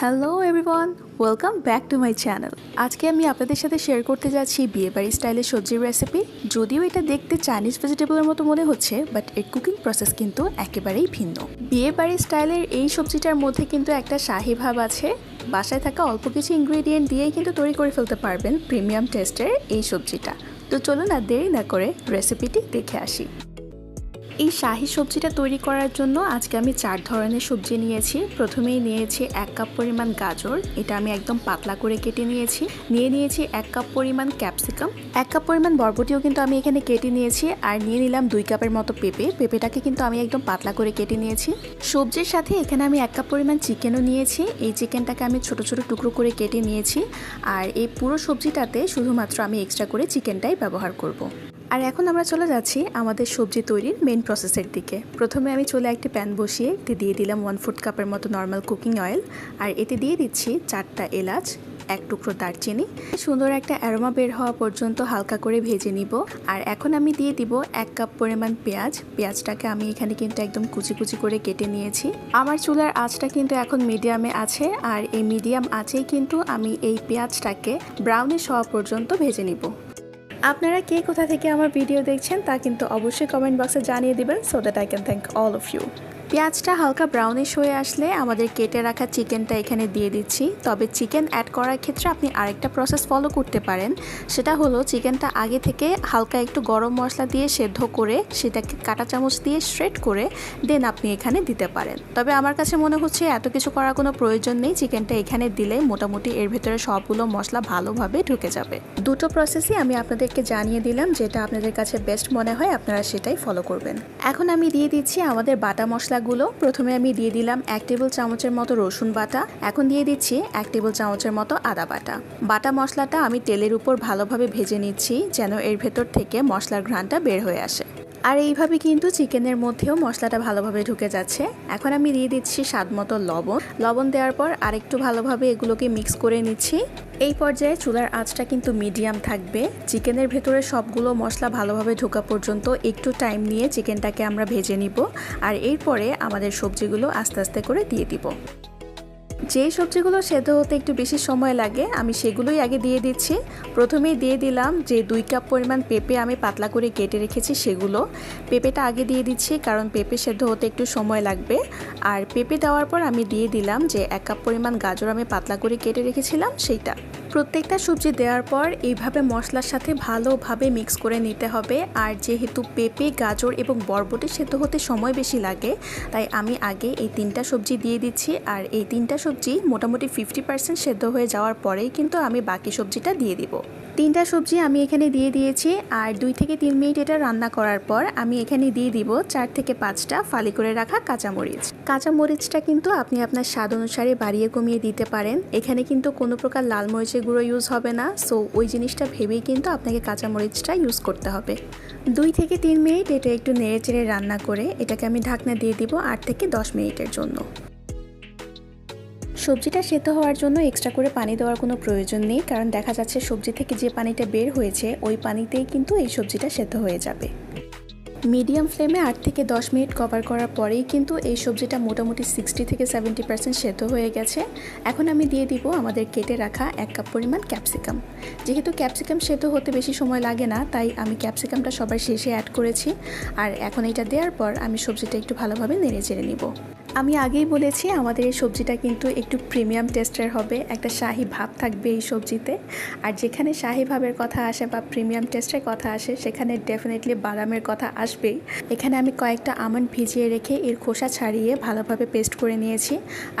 Hello everyone welcome back to my channel আজকে আমি আপনাদের সাথে শেয়ার করতে যাচ্ছি বিয়েবাড়ি স্টাইলের সবজির রেসিপি যদিও এটা দেখতে চাইনিজ ভেজিটেবলের মতো মনে হচ্ছে বাট এর কুকিং প্রসেস কিন্তু একেবারেই ভিন্ন। বিয়েবাড়ি স্টাইলের এই সবজিটার মধ্যে কিন্তু একটা শাহি ভাব আছে। বাসায় থাকা অল্প কিছু ইনগ্রেডিয়েন্ট দিয়েই কিন্তু তৈরি করে ফেলতে পারবেন প্রিমিয়াম টেস্টের এই সবজিটা। তো চলুন আর দেরি না করে রেসিপিটি দেখে আসি। এই শাহি সবজিটা তৈরি করার জন্য আজকে আমি চার ধরনের সবজি নিয়েছি। প্রথমেই নিয়েছি এক কাপ পরিমাণ গাজর, এটা আমি একদম পাতলা করে কেটে নিয়েছি। নিয়ে নিয়েছি এক কাপ পরিমাণ ক্যাপসিকাম। এক কাপ পরিমাণ বরবটিও কিন্তু আমি এখানে কেটে নিয়েছি আর নিয়ে নিলাম দুই কাপের মতো পেঁপে। পেঁপেটাকে কিন্তু আমি একদম পাতলা করে কেটে নিয়েছি। সবজির সাথে এখানে আমি এক কাপ পরিমাণ চিকেনও নিয়েছি। এই চিকেনটাকে আমি ছোট ছোট টুকরো করে কেটে নিয়েছি। আর এই পুরো সবজিটাতে শুধুমাত্র আমি এক্সট্রা করে চিকেনটাই ব্যবহার করব। আর এখন আমরা চলে যাচ্ছি আমাদের সবজি তৈরির মেন প্রসেসের দিকে। প্রথমে আমি চলে একটি প্যান বসিয়ে এতে দিয়ে দিলাম ওয়ান ফুট কাপের মতো নর্মাল কুকিং অয়েল আর এতে দিয়ে দিচ্ছি চারটা এলাচ, এক টুকরো দারচিনি। সুন্দর একটা অ্যারোমা বের হওয়া পর্যন্ত হালকা করে ভেজে নিব। আর এখন আমি দিয়ে দিব এক কাপ পরিমাণ পেঁয়াজ। পেঁয়াজটাকে আমি এখানে কিন্তু একদম কুচি কুচি করে কেটে নিয়েছি। আমার চুলার আঁচটা কিন্তু এখন মিডিয়ামে আছে। আর এই মিডিয়াম আঁচেই কিন্তু আমি এই পেঁয়াজটাকে ব্রাউনিশ হওয়া পর্যন্ত ভেজে নিব। আপনারা কে কোথা থেকে আমার ভিডিও দেখছেন তা কিন্তু অবশ্যই কমেন্ট বক্সে জানিয়ে দেবেন so that I can thank all of you পেঁয়াজটা হালকা ব্রাউনিশ হয়ে আসলে আমাদের কেটে রাখা চিকেনটা এখানে দিয়ে দিচ্ছি। তবে চিকেন অ্যাড করার ক্ষেত্রে আপনি আরেকটা প্রসেস ফলো করতে পারেন। সেটা হলো চিকেনটা আগে থেকে হালকা একটু গরম মশলা দিয়ে সেদ্ধ করে, সেটাকে কাটা চামচ দিয়ে শ্রেড করে দেন আপনি এখানে দিতে পারেন। তবে আমার কাছে মনে হচ্ছে এত কিছু করার কোনো প্রয়োজন নেই। চিকেনটা এখানে দিলে মোটামুটি এর ভেতরে সবগুলো মশলা ভালোভাবে ঢুকে যাবে। দুটো প্রসেসই আমি আপনাদেরকে জানিয়ে দিলাম, যেটা আপনাদের কাছে বেস্ট মনে হয়, আপনারা সেটাই ফলো করবেন। এখন আমি দিয়ে দিচ্ছি আমাদের বাটা মশলাগুলো প্রথমে আমি দিয়ে দিলাম এক টেবিল চামচের মতো রসুন বাটা। এখন দিয়ে দিচ্ছি এক টেবিল চামচের মতো আদা বাটা। বাটা মশলাটা আমি তেলের উপর ভালোভাবে ভেজে নিচ্ছি যেন এর ভেতর থেকে মশলার ঘ্রাণটা বের হয়ে আসে। আর এইভাবে কিন্তু চিকেনের মধ্যেও মশলাটা ভালোভাবে ঢুকে যাচ্ছে। এখন আমি দিয়ে দিচ্ছি স্বাদ মতো লবণ। লবণ দেওয়ার পর আরেকটু ভালোভাবে এগুলোকে মিক্স করে নিচ্ছি। এই পর্যায়ে চুলার আঁচটা কিন্তু মিডিয়াম থাকবে। চিকেনের ভেতরে সবগুলো মশলা ভালোভাবে ঢোকা পর্যন্ত একটু টাইম নিয়ে চিকেনটাকে আমরা ভেজে নিব। আর এরপরে আমাদের সবজিগুলো আস্তে আস্তে করে দিয়ে দিব। যে সবজিগুলো সেদ্ধ হতে একটু বেশি সময় লাগে, আমি সেগুলোই আগে দিয়ে দিচ্ছি। প্রথমেই দিয়ে দিলাম যে দুই কাপ পরিমাণ পেঁপে আমি পাতলা করে কেটে রেখেছি সেগুলো। পেঁপেটা আগে দিয়ে দিচ্ছি, কারণ পেঁপে সেদ্ধ হতে একটু সময় লাগবে। আর পেঁপে দেওয়ার পর আমি দিয়ে দিলাম যে এক কাপ পরিমাণ গাজর আমি পাতলা করে কেটে রেখেছিলাম, সেইটা। প্রত্যেকটা সবজি দেওয়ার পর এইভাবে মশলার সাথে ভালোভাবে মিক্স করে নিতে হবে। আর যেহেতু পেঁপে, গাজর এবং বরবটি সেদ্ধ হতে সময় বেশি লাগে, তাই আমি আগে এই তিনটা সবজি দিয়ে দিচ্ছি। আর এই তিনটা সবজি মোটামুটি ফিফটি পার্সেন্ট সেদ্ধ হয়ে যাওয়ার পরেই কিন্তু আমি বাকি সবজিটা দিয়ে দিব। তিনটা সবজি আমি এখানে দিয়ে দিয়েছি আর দুই থেকে তিন মিনিট এটা রান্না করার পর আমি এখানে দিয়ে দিব চার থেকে পাঁচটা ফালি করে রাখা কাঁচামরিচ। কাঁচামরিচটা কিন্তু আপনি আপনার স্বাদ অনুসারে বাড়িয়ে কমিয়ে দিতে পারেন। এখানে কিন্তু কোনো প্রকার লাল মরিচের গুঁড়ো ইউজ হবে না। সো ওই জিনিসটা ভেবেই কিন্তু আপনাকে কাঁচামরিচটা ইউজ করতে হবে। দুই থেকে তিন মিনিট এটা একটু নেড়ে চেড়ে রান্না করে এটাকে আমি ঢাকনা দিয়ে দিব আট থেকে দশ মিনিটের জন্য। সবজিটা সেদ্ধ হওয়ার জন্য এক্সট্রা করে পানি দেওয়ার কোনো প্রয়োজন নেই, কারণ দেখা যাচ্ছে সবজি থেকে যে পানিটা বের হয়েছে, ওই পানিতেই কিন্তু এই সবজিটা সেদ্ধ হয়ে যাবে। মিডিয়াম ফ্লেমে আট থেকে দশ মিনিট কভার করার পরেই কিন্তু এই সবজিটা মোটামুটি সিক্সটি থেকে সেভেন্টি পার্সেন্ট সেদ্ধ হয়ে গেছে। এখন আমি দিয়ে দিব আমাদের কেটে রাখা এক কাপ পরিমাণ ক্যাপসিকাম যেহেতু ক্যাপসিকাম সেদ্ধ হতে বেশি সময় লাগে না, তাই আমি ক্যাপসিকামটা সবার শেষে অ্যাড করেছি। আর এখন এটা দেওয়ার পর আমি সবজিটা একটু ভালোভাবে নেড়ে চেড়ে নিব। আমি আগেই বলেছি, আমাদের এই সবজিটা কিন্তু একটু প্রিমিয়াম টেস্টের হবে। একটা শাহি ভাব থাকবে এই সবজিতে। আর যেখানে শাহি ভাবের কথা আসে বা প্রিমিয়াম টেস্টের কথা আসে, সেখানে ডেফিনেটলি বাদামের কথা আসবেই। এখানে আমি কয়েকটা আমন্ড ভিজিয়ে রেখে এর খোসা ছাড়িয়ে ভালোভাবে পেস্ট করে নিয়েছি।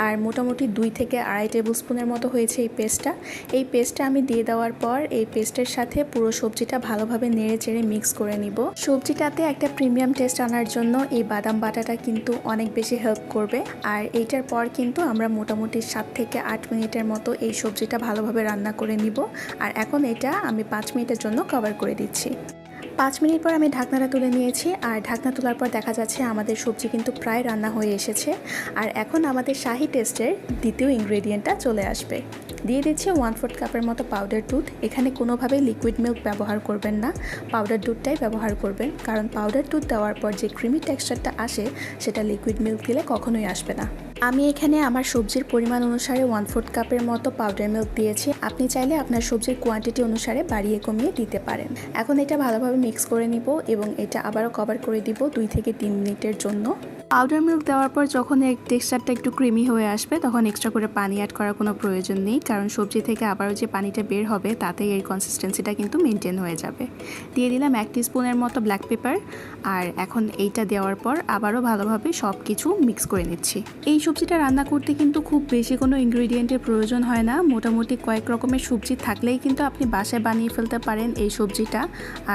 আর মোটামুটি দুই থেকে আড়াই টেবিল স্পুনের মতো হয়েছে এই পেস্টটা এই পেস্টটা আমি দিয়ে দেওয়ার পর এই পেস্টের সাথে পুরো সবজিটা ভালোভাবে নেড়ে চেড়ে মিক্স করে নিব। সবজিটাতে একটা প্রিমিয়াম টেস্ট আনার জন্য এই বাদাম বাটাটা কিন্তু অনেক বেশি হেল্প করবে। করবে। আর এইটার পর কিন্তু আমরা মোটামুটি সাত থেকে আট মিনিটের মতো এই সবজিটা ভালোভাবে রান্না করে নিব। আর এখন এটা আমি পাঁচ মিনিটের জন্য কভার করে দিচ্ছি। পাঁচ মিনিট পর আমি ঢাকনাটা তুলে নিয়েছি। আর ঢাকনা তোলার পর দেখা যাচ্ছে আমাদের সবজি কিন্তু প্রায় রান্না হয়ে এসেছে। আর এখন আমাদের শাহি টেস্টের দ্বিতীয় ইনগ্রেডিয়েন্টটা চলে আসবে। দিয়ে দিচ্ছি ওয়ান ফোর্থ কাপের মতো পাউডার দুধ। এখানে কোনোভাবেই লিকুইড মিল্ক ব্যবহার করবেন না। পাউডার দুধটাই ব্যবহার করবেন। কারণ পাউডার দুধ দেওয়ার পর যে ক্রিমি টেক্সচারটা আসে, সেটা লিকুইড মিল্ক দিলে কখনোই আসবে না। আমি এখানে আমার সবজির পরিমাণ অনুসারে ওয়ান ফোর্থ কাপের মতো পাউডার মিল্ক দিয়েছি। আপনি চাইলে আপনার সবজির কোয়ান্টিটি অনুসারে বাড়িয়ে কমিয়ে দিতে পারেন। এখন এটা ভালোভাবে মিক্স করে নিব এবং এটা আবারও কভার করে দিব দুই থেকে তিন মিনিটের জন্য। পাউডার মিল্ক দেওয়ার পর যখন এর টেক্সচারটা একটু ক্রিমি হয়ে আসবে, তখন এক্সট্রা করে পানি অ্যাড করার কোনো প্রয়োজন নেই। কারণ সবজি থেকে আবারও যে পানিটা বের হবে তাতে এর কনসিস্টেন্সিটা কিন্তু মেনটেন হয়ে যাবে। দিয়ে দিলাম এক স্পুনের মতো ব্ল্যাক পেপার আর এখন এইটা দেওয়ার পর আবারও ভালোভাবে সব কিছু মিক্স করে নিচ্ছি। এই সবজিটা রান্না করতে কিন্তু খুব বেশি কোনো ইনগ্রিডিয়েন্টের প্রয়োজন হয় না। মোটামুটি কয়েক রকমের সবজি থাকলেই কিন্তু আপনি বাসায় বানিয়ে ফেলতে পারেন এই সবজিটা।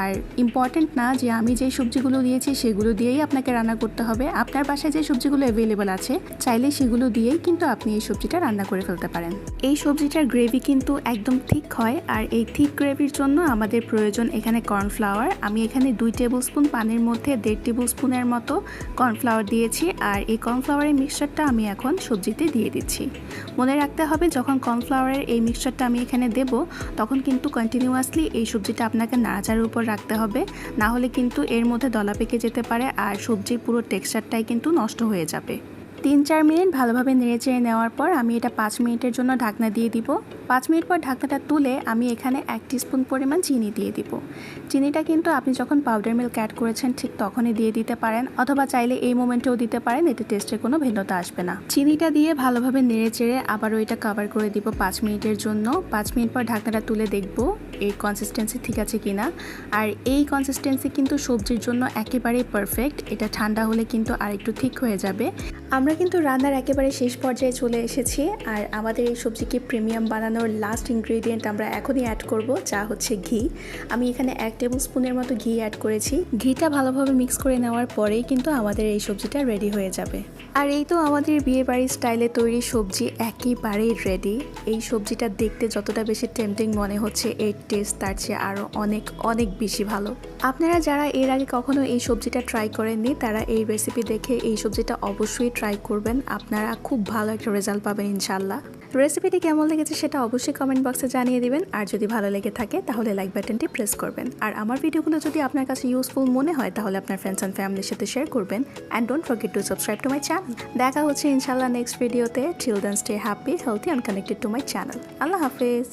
আর ইম্পর্ট্যান্ট না যে আমি যে সবজিগুলো দিয়েছি, সেগুলো দিয়েই আপনাকে রান্না করতে হবে। আপনার বাসায় যে সবজিগুলো অ্যাভেলেবেল আছে, চাইলে সেগুলো দিয়েই কিন্তু আপনি এই সবজিটা রান্না করে ফেলতে পারেন। এই সবজিটার গ্রেভি কিন্তু একদম ঠিক হয় আর এই ঠিক গ্রেভির জন্য আমাদের প্রয়োজন এখানে কর্নফ্লাওয়ার আমি এখানে দুই টেবিল স্পুন পানির মধ্যে দেড় টেবিল স্পুনের মতো কর্নফ্লাওয়ার দিয়েছি আর এই কর্নফ্লাওয়ারের মিক্সচারটা আমি এখন সবজিতে দিয়ে দিচ্ছি। মনে রাখতে হবে, যখন কর্নফ্লাওয়ারের এই মিক্সচারটা আমি এখানে দেব, তখন কিন্তু কন্টিনিউয়াসলি এই সবজিটা আপনাকে নাড়াচাড়ার উপর রাখতে হবে। না হলে কিন্তু এর মধ্যে দলা পেকে যেতে পারে আর সবজির পুরো টেক্সচারটাই কিন্তু নষ্ট হয়ে যাবে। তিন চার মিনিট ভালোভাবে নেড়ে চেড়ে নেওয়ার পর আমি এটা পাঁচ মিনিটের জন্য ঢাকনা দিয়ে দিব। পাঁচ মিনিট পর ঢাকনাটা তুলে আমি এখানে এক স্পুন পরিমাণ চিনি দিয়ে দিব। চিনিটা কিন্তু আপনি যখন পাউডার মিল্ক অ্যাড করেছেন ঠিক তখনই দিয়ে দিতে পারেন অথবা চাইলে এই মোমেন্টেও দিতে পারেন, এতে টেস্টে কোনো ভিন্নতা আসবে না। চিনিটা দিয়ে ভালোভাবে নেড়ে চেড়ে আবারও এটা কভার করে দিব পাঁচ মিনিটের জন্য। পাঁচ মিনিট পর ঢাকনাটা তুলে দেখব। এই কনসিস্টেন্সি ঠিক আছে কিনা। আর এই কনসিস্টেন্সি কিন্তু সবজির জন্য একেবারেই পারফেক্ট এটা ঠান্ডা হলে কিন্তু আরেকটু ঠিক হয়ে যাবে। আমরা কিন্তু রান্নার একেবারে শেষ পর্যায়ে চলে এসেছি। আর আমাদের এই সবজিকে প্রিমিয়াম বানানোর লাস্ট ইনগ্রেডিয়েন্ট আমরা এখনই অ্যাড করব, যা হচ্ছে ঘি। আমি এখানে এক টেবিল স্পুনের মতো ঘি অ্যাড করেছি। ঘিটা ভালোভাবে মিক্স করে নেওয়ার পরেই কিন্তু আমাদের এই সবজিটা রেডি হয়ে যাবে। আর এই তো আমাদের বিয়ে বাড়ির স্টাইলে তৈরি সবজি একেবারেই রেডি এই সবজিটা দেখতে যতটা বেশি টেম্পটিং মনে হচ্ছে এর টেস্ট তার চেয়ে আরও অনেক অনেক বেশি ভালো। আপনারা যারা এর আগে কখনো এই সবজিটা ট্রাই করেননি, তারা এই রেসিপি দেখে এই সবজিটা অবশ্যই ট্রাই করবেন। আপনারা খুব ভালো একটা রেজাল্ট পাবেন ইনশাল্লাহ রেসিপিটি কেমন লেগেছে সেটা অবশ্যই কমেন্ট বক্সে জানিয়ে দিবেন। আর যদি ভালো লেগে থাকে, তাহলে লাইক বাটনটি প্রেস করবেন। আর আমার ভিডিওগুলো যদি আপনার কাছে ইউজফুল মনে হয়, তাহলে আপনার ফ্রেন্ডস অ্যান্ড ফ্যামিলির সাথে শেয়ার করবেন। And don't forget to subscribe to my channel দেখা হচ্ছে ইনশাল্লাহ নেক্সট ভিডিওতে children stay happy healthy and connected to my channel Allah Hafiz.